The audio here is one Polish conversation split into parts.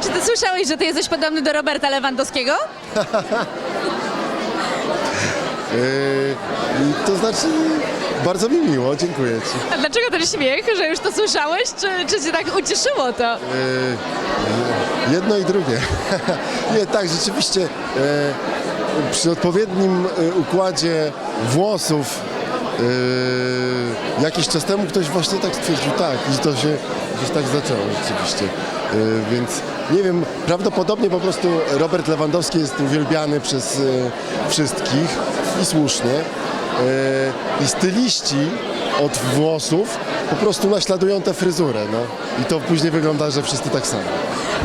czy ty słyszałeś, że ty jesteś podobny do Roberta Lewandowskiego? Yy, to znaczy, bardzo mi miło, dziękuję Ci. A dlaczego ten śmiech, że już to słyszałeś, czy, czy cię tak ucieszyło to? Yy, jedno i drugie. Nie, tak, rzeczywiście yy, przy odpowiednim yy, układzie włosów yy, jakiś czas temu ktoś właśnie tak stwierdził, tak, i to się gdzieś tak zaczęło rzeczywiście. Yy, więc nie wiem, prawdopodobnie po prostu Robert Lewandowski jest uwielbiany przez yy, wszystkich i słusznie. Yy, I styliści od włosów po prostu naśladują tę fryzurę, no. I to później wygląda, że wszyscy tak samo.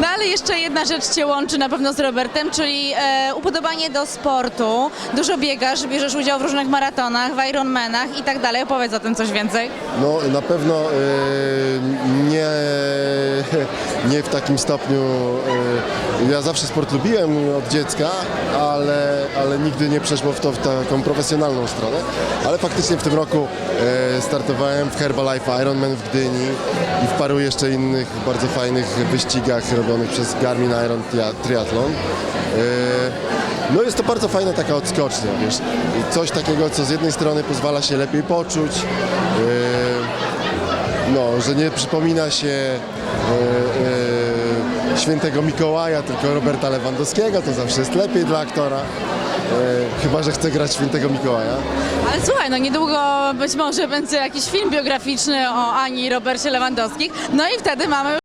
No ale jeszcze jedna rzecz cię łączy na pewno z Robertem, czyli e, upodobanie do sportu. Dużo biegasz, bierzesz udział w różnych maratonach, w Ironmanach i tak dalej. Opowiedz o tym coś więcej. No na pewno e, nie, w takim stopniu. e, ja zawsze sport lubiłem od dziecka, ale, ale nigdy nie przeszło w to w taką profesjonalną stronę. Ale faktycznie w tym roku e, startowałem w Herbalife Ironman w Gdyni i w paru jeszcze innych bardzo fajnych wyścigach robionych przez Garmin Iron Tria- Triathlon. E, no jest to bardzo fajna taka odskocznia, wiesz, coś takiego, co z jednej strony pozwala się lepiej poczuć, no, że nie przypomina się e, e, świętego Mikołaja, tylko Roberta Lewandowskiego, to zawsze jest lepiej dla aktora, e, chyba, że chce grać świętego Mikołaja. Ale słuchaj, no niedługo być może będzie jakiś film biograficzny o Ani i Robercie Lewandowskich, no i wtedy mamy